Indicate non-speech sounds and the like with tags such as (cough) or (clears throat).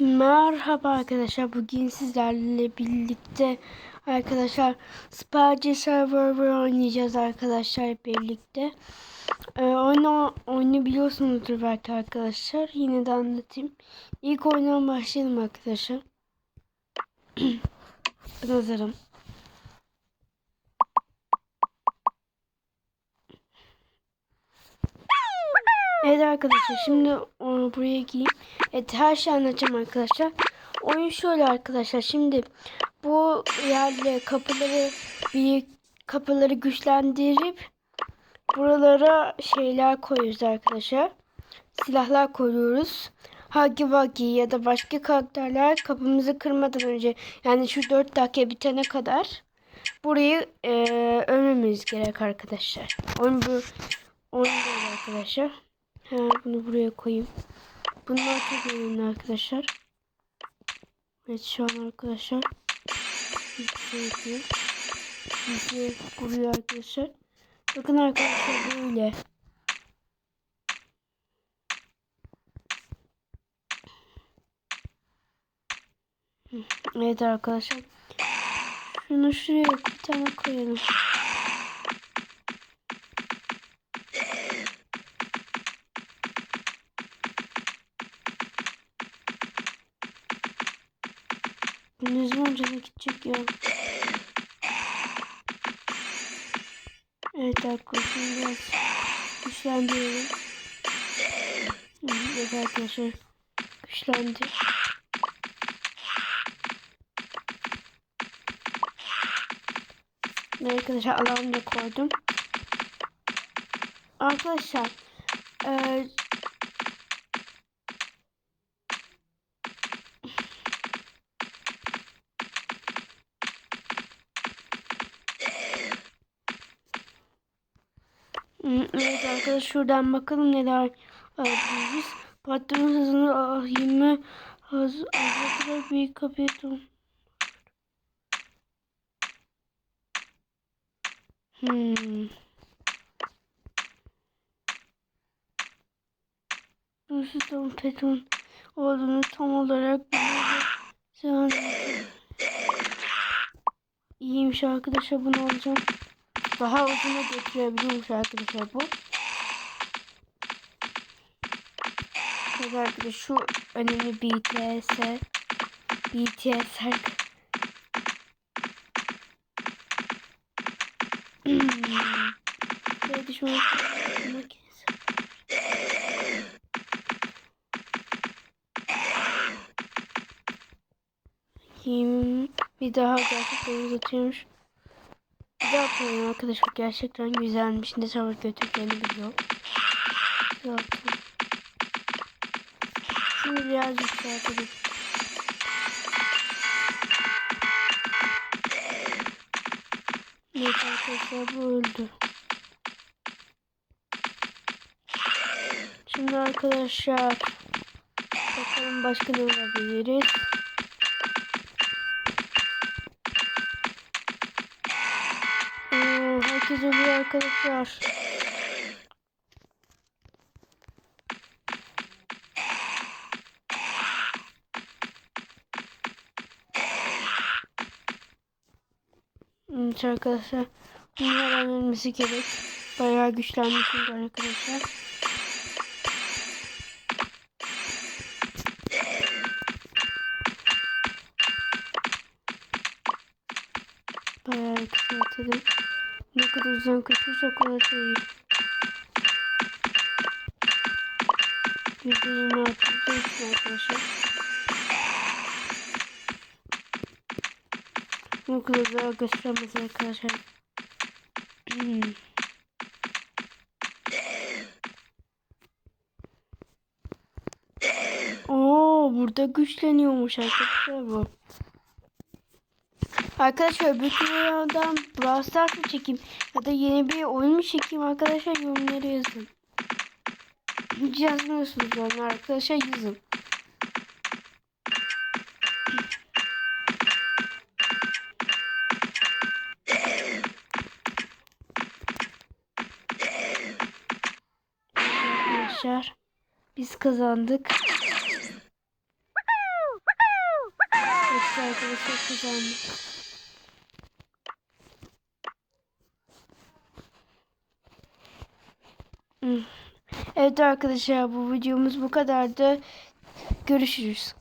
Merhaba arkadaşlar. Bugün sizlerle birlikte arkadaşlar Sparge Server oynayacağız arkadaşlar birlikte. Ee, oyunu, oyunu biliyorsunuzdur belki arkadaşlar. Yine de anlatayım. İlk oyundan başlayalım arkadaşlar. (clears throat) ben hazırım. Evet arkadaşlar şimdi buraya gireyim. Evet her şeyi anlatacağım arkadaşlar. Oyun şöyle arkadaşlar. Şimdi bu yerle kapıları bir kapıları güçlendirip buralara şeyler koyuyoruz arkadaşlar. Silahlar koyuyoruz. Huggy Wuggy ya da başka karakterler kapımızı kırmadan önce yani şu 4 dakika bitene kadar burayı e, ölmemiz gerek arkadaşlar. Oyun bu oyun böyle arkadaşlar. Ha, bunu buraya koyayım. Bunlar çok önemli arkadaşlar. Evet şu an arkadaşlar. Bizi yapıyor. Bizi kuruyor arkadaşlar. Bakın arkadaşlar böyle. Evet arkadaşlar. Şunu şuraya bir tane koyalım. Ne zaman cana gidecek ya? Evet arkadaşlar biraz güçlendiriyorum. Evet arkadaşlar güçlendi. Evet arkadaşlar alarm da koydum. Arkadaşlar eee Evet arkadaşlar şuradan bakalım neler alabiliriz. Patronun hızını ah, 20 hız azaltılarak bir kapıyı Hmm. Burası tam peton olduğunu tam olarak biliyorum. İyiymiş arkadaşlar bunu alacağım. Daha uzuna götürebiliyormuş arkadaşlar bu. Evet arkadaşlar şu önemli BTS BTS arkadaşlar. Böyle düşman makinesi. Kim bir daha gerçekten uzatıyormuş. Bir daha arkadaşlar gerçekten güzelmiş. Ne zaman götüreceğini biliyor. Şimdi biraz yükseltelim. Evet arkadaşlar bu öldü. Şimdi arkadaşlar bakalım başka ne olabiliriz. Herkes ölüyor arkadaşlar. Evet arkadaşlar. Bunlar ölmesi gerek. Bayağı güçlenmişiz arkadaşlar. Bayağı yükseltelim. Ne kadar uzun kaçırsak o kadar iyi. Yüzde arkadaşlar. Bu kadar daha göstermez arkadaşlar. (clears throat) Oo, burada güçleniyormuş arkadaşlar bu. Arkadaşlar öbür videodan Brawl Stars mı çekeyim ya da yeni bir oyun mu çekeyim arkadaşlar yorumlara yazın. Hiç yazmıyorsunuz yorumlar arkadaşlar yazın. Arkadaşlar biz kazandık. güzel arkadaşlar. Çok güzelmiş. Hmm. Evet arkadaşlar bu videomuz bu kadardı. Görüşürüz.